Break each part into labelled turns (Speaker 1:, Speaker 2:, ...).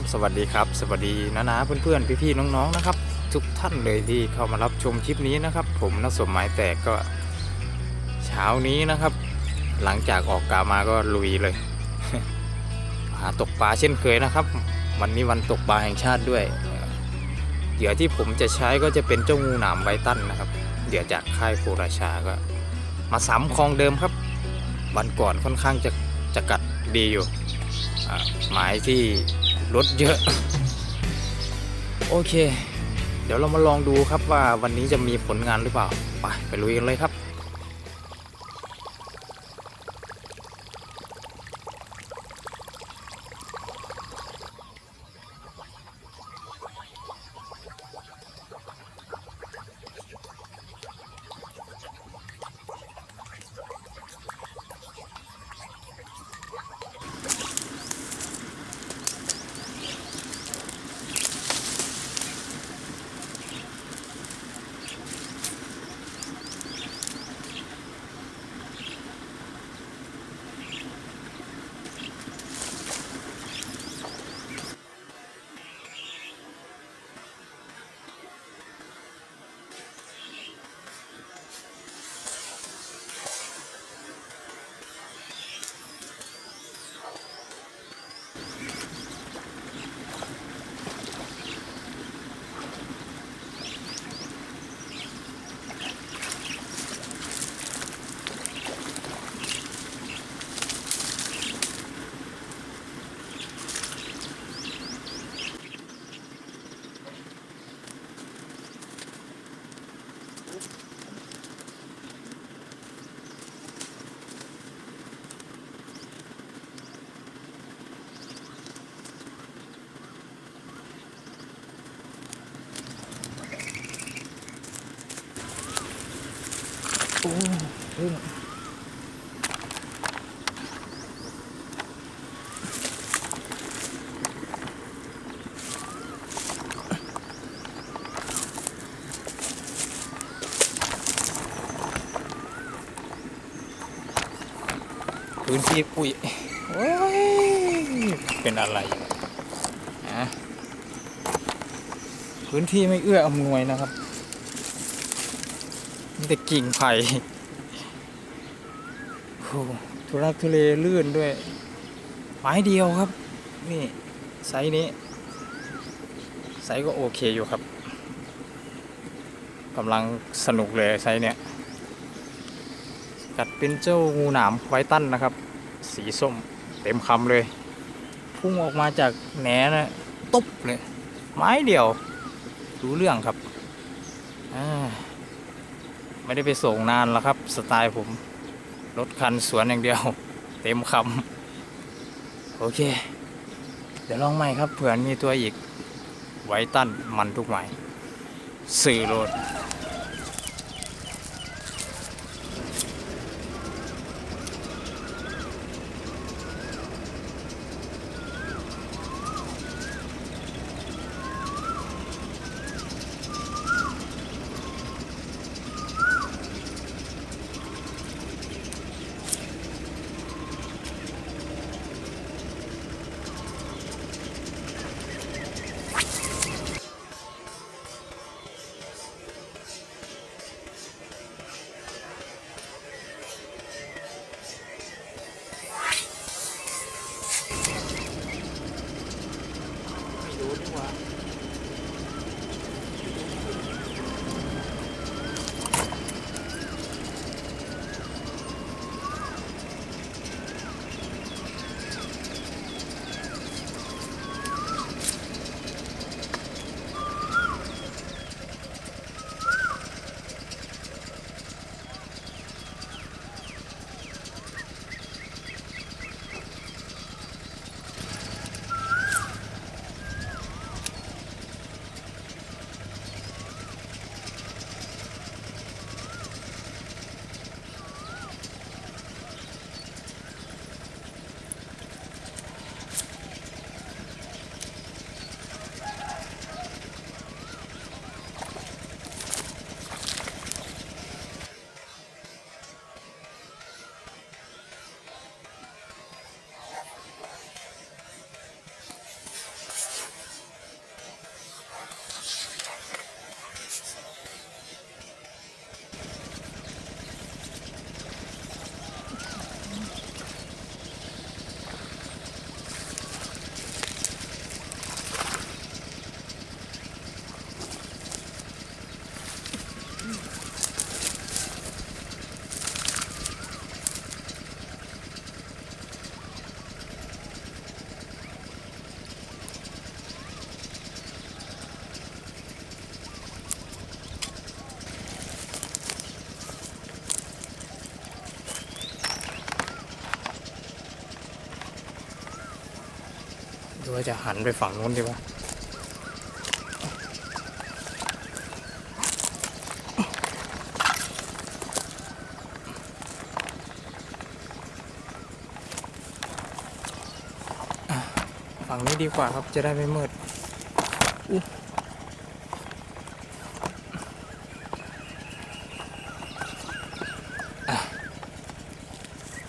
Speaker 1: บสวัสดีครับ สวัสดีนะนะเพื่อนๆพี่ๆน้องๆนะครับ ทุกท่านเลยที่เข้ามารับชมคลิปนี้นะครับ ผมนสมหมายแตกก็ เช้านี้นะครับ หลังจากออกกามาก็ลุยเลย หาตกปลาเช่นเคยนะครับ วันนี้วันตกปลาแห่งชาติด้วยเหยื่อที่ผมจะใช้ก็จะเป็นเจ้างูหนามไวตันนะครับเหยื่อจากค่ายโคราชาก็ มาซ้ำคลองเดิมครับ วันก่อนค่อนข้างจะจะกัดดีอยู่หมายที่ รถเยอะ โอเค เดี๋ยวเรามาลองดูครับว่าวันนี้จะมีผลงานหรือเปล่า ไปไปลุยกันเลยครับ โอ้เรื่องพื้นที่ปุ๋ยโอ้ย เป็นอะไรนะพื้นที่ไม่เอื้ออำนวยนะครับ แต่กิ่งไผ่โอ้โหทุรักทุเลลื่นด้วย ไม้เดียวครับ นี่ไซส์นี้ ไซส์ก็โอเคอยู่ครับกำลังสนุกเลยไซส์เนี้ยกัดเป็นเจ้างูหนามไวตั้นนะครับ สีส้มเต็มคำเลย พุ่งออกมาจากแหนนะตบเลย ไม้เดียว รู้เรื่องครับ ไม่ได้ไปส่งนานแล้วครับ สไตล์ผม รถคันสวนอย่างเดียว เต็มคำโอเค เดี๋ยวลองใหม่ครับเผื่อมีตัวอีกไว้ตั้นมันทุกใหม่สื่อโรด รือว่าจะหันไปฝั่งนู้นดีวะอะฝั่งนี้ดีกว่าครับจะได้ไม่มืดอุ๊ยอะ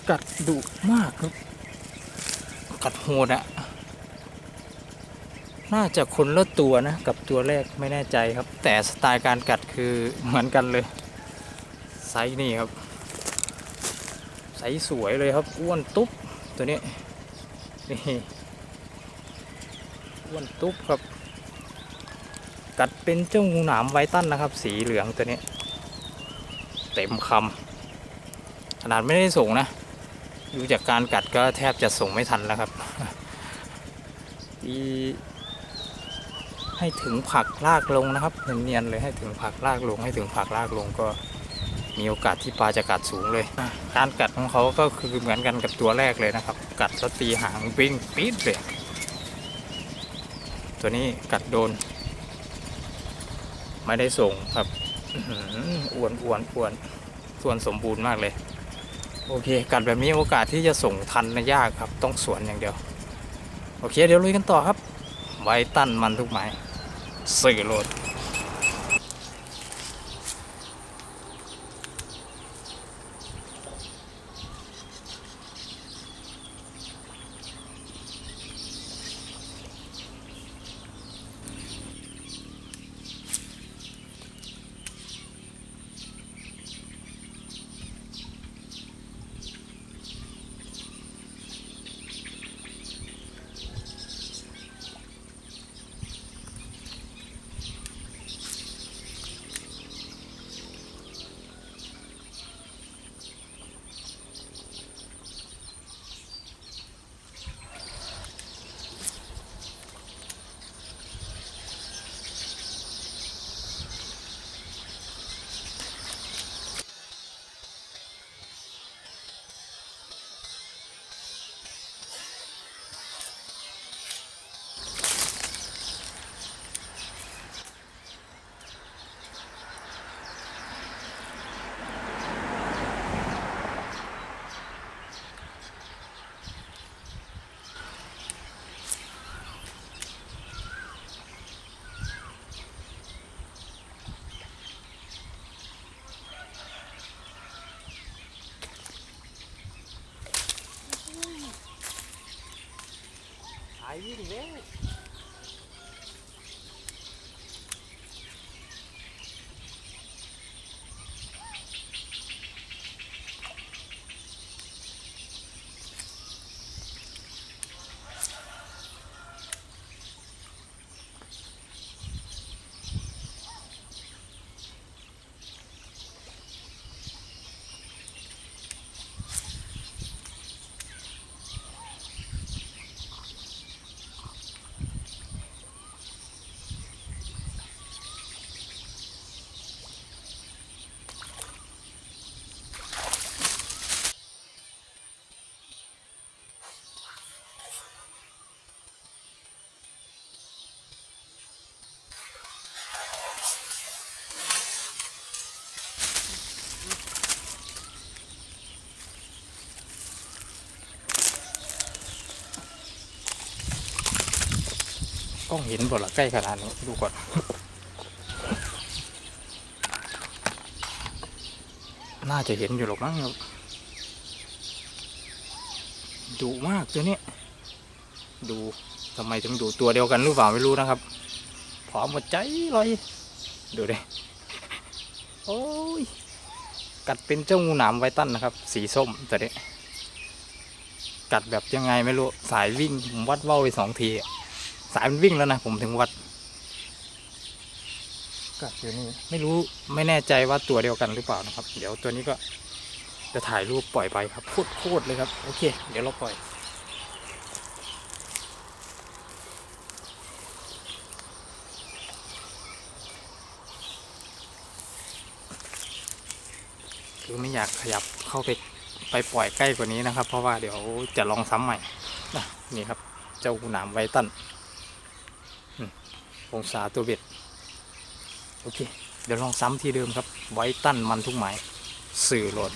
Speaker 1: กัดดุมากครับกัดโหดอะ น่าจะคนละตัวนะ กับตัวแรกไม่แน่ใจครับ แต่สไตล์การกัดคือเหมือนกันเลยไซส์นี่ครับไซส์สวยเลยครับอ้วนตุ๊บตัวนี้นี่อ้วนตุ๊บครับ กัดเป็นเจ้างูหนามไวตันนะครับ สีเหลืองตัวนี้ เต็มคำขนาดไม่ได้ส่งนะดูจากการกัดก็แทบจะส่งไม่ทันแล้วครับที่ ให้ถึงผักลากลงนะครับเนียนๆเลยให้ถึงผักลากลง ให้ถึงผักลากลงก็มีโอกาสที่ปลาจะกัดสูงเลย การกัดของเขาก็คือเหมือนกันกับตัวแรกเลยนะครับ กัดแล้วตีหางวิ่งปี๊ดเลย ตัวนี้กัดโดน ไม่ได้ส่งครับอื้อหืออ้วนอ้วนอ้วนส่วนสมบูรณ์มากเลย โอเค กัดแบบนี้โอกาสที่จะส่งทันนะยากครับ ต้องสวนอย่างเดียว โอเค เดี๋ยวลุยกันต่อครับ ไว้ตั้นมันทุกไม้สื่อโหลด หาย วิ่งแล้องเห็นบ่ละใกล้ขนาดนี้ดูก่อนน่าจะเห็นอยู่หรอกมั้งดุมากตัวนี้ดูทำไมถึงดูตัวเดียวกันหรือเปล่าไม่รู้นะครับผอมหมดใจเลยดูดิโอ้ยกัดเป็นเจ้างูหนามไวตันนะครับ สีส้มตัวนี้กัดแบบยังไงไม่รู้ สายวิ่งผมวัดเว้าไปสองที สายมันวิ่งแล้วนะผมถึงวัดกัดอยู่นี่ไม่รู้ไม่แน่ใจว่าตัวเดียวกันหรือเปล่านะครับ เดี๋ยวตัวนี้ก็จะถ่ายรูปปล่อยไปครับโคตรโคตรเลยครับ โอเค เดี๋ยวเราปล่อยคือไม่อยากขยับเข้าไปไปปล่อยใกล้กว่านี้นะครับ เพราะว่าเดี๋ยวจะลองซ้ำใหม่นะนี่ครับ เจ้าหนามไวตันอืม องศาตัวเบ็ด โอเค เดี๋ยวลองซ้ำที่เดิมครับ ไว้ตันมันทุกหมาย สื่อโหลด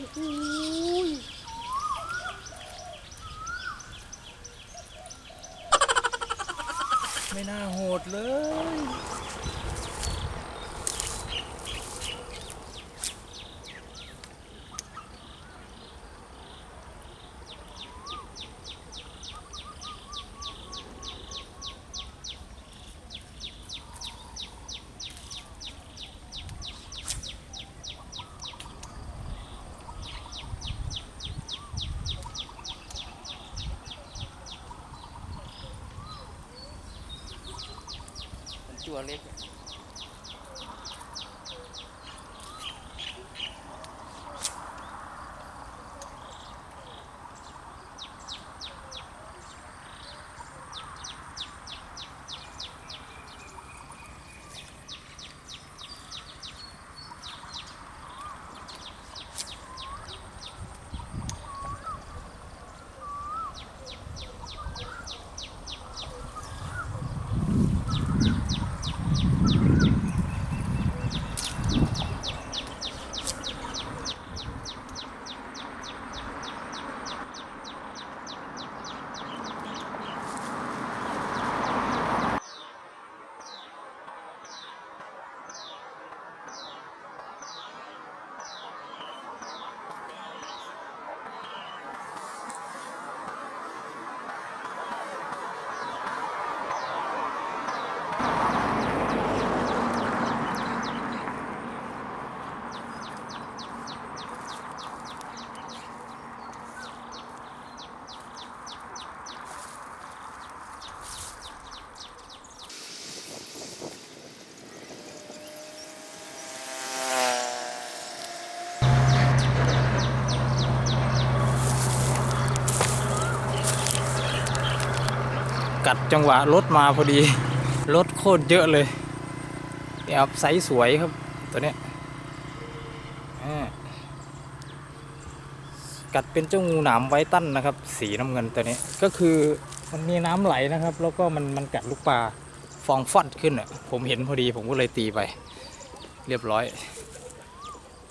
Speaker 1: ไม่น่าโหดเลย ตั กัดจังหวะรถมาพอดี รถโคตรเยอะเลยเนี่ยครับไซส์สวยครับตัวเนี้ยกัดเป็นเจ้างูหนามไวตั้นนะครับ สีน้ำเงินตัวนี้ก็คือมันมีน้ำไหลนะครับ แล้วก็มันมันกัดลูกปลาฟองฟอดขึ้นอะผมเห็นพอดีผมก็เลยตีไป เรียบร้อย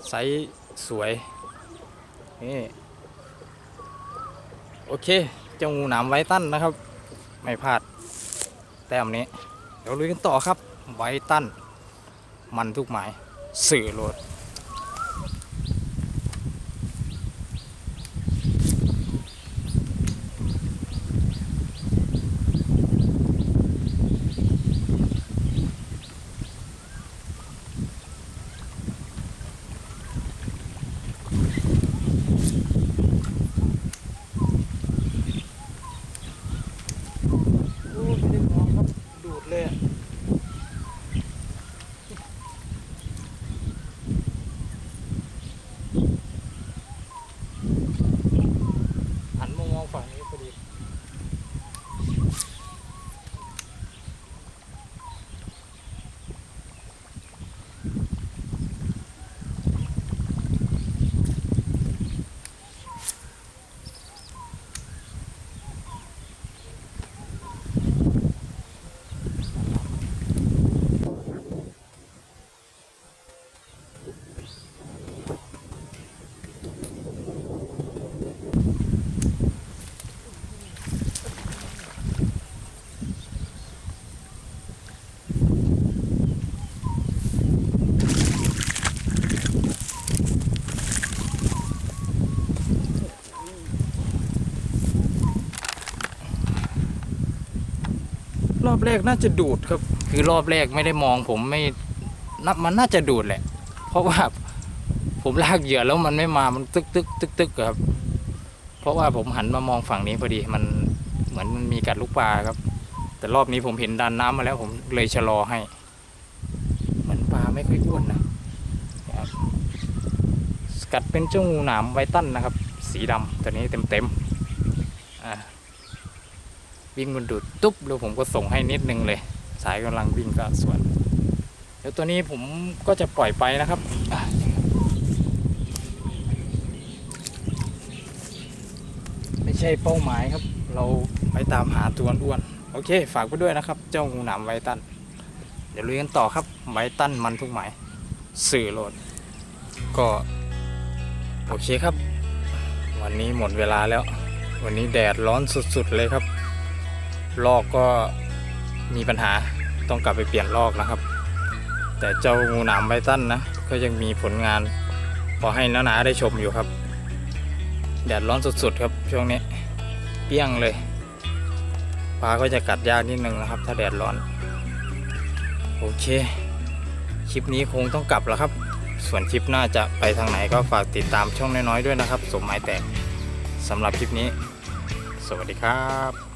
Speaker 1: ไซส์สวยนี่โอเคเจ้างูหนามไวตั้นนะครับ ไม่พลาด แต้มนี้ เดี๋ยวลุยกันต่อครับไวตันมันทุกหมายสื่อโหลด โอ้ไม่ได้มองครับ ดูดเลยอะหันมามองฝั่งนี้พอดี ร อบแรกน่าจะดูดครับ คือรอบแรกไม่ได้มอง ผมไม่นับมันน่าจะดูดแหละ เพราะว่าผมลากเหยื่อแล้วมันไม่มา มันตึกตึกตึกตึกครับ เพราะว่าผมหันมามองฝั่งนี้พอดี มันเหมือนมันมีกัดลูกปลาครับ แต่รอบนี้ผมเห็นดันน้ำมาแล้ว ผมเลยชะลอให้ เหมือนปลาไม่ค่อยอ้วนนะกัดเป็นเจ้างูหนามไวตั้นนะครับ สีดำตัวนี้เต็มเต็มๆอ่า วิ่งมันดูดตุ๊บแล้วผมก็ส่งให้นิดนึงเลย สายกำลังวิ่งก็ส่วน เดี๋ยวตัวนี้ผมก็จะปล่อยไปนะครับไม่ใช่เป้าหมายครับ เราไปตามหาตัวอ้วนโอเค ฝากไปด้วยนะครับ เจ้างูหนามไวตัน เดี๋ยวลุยกันต่อครับไวตันมันทุกหมายสื่อโหลด ก็ โอเคครับ วันนี้หมดเวลาแล้ว วันนี้แดดร้อนสุดๆเลยครับ ลอกก็มีปัญหาต้องกลับไปเปลี่ยนลอกนะครับ แต่เจ้างูหนามไบตันนะก็ยังมีผลงาน พอให้น้าหนาได้ชมอยู่ครับ แดดร้อนสุดๆครับช่วงนี้เปรี้ยงเลยปลาก็จะกัดยากนิดนึงนะครับ ถ้าแดดร้อน โอเค คลิปนี้คงต้องกลับแล้วครับ ส่วนคลิปหน้าจะไปทางไหนก็ฝากติดตามช่องน้อยๆด้วยนะครับ สมหมายแตกสำหรับคลิปนี้ สวัสดีครับ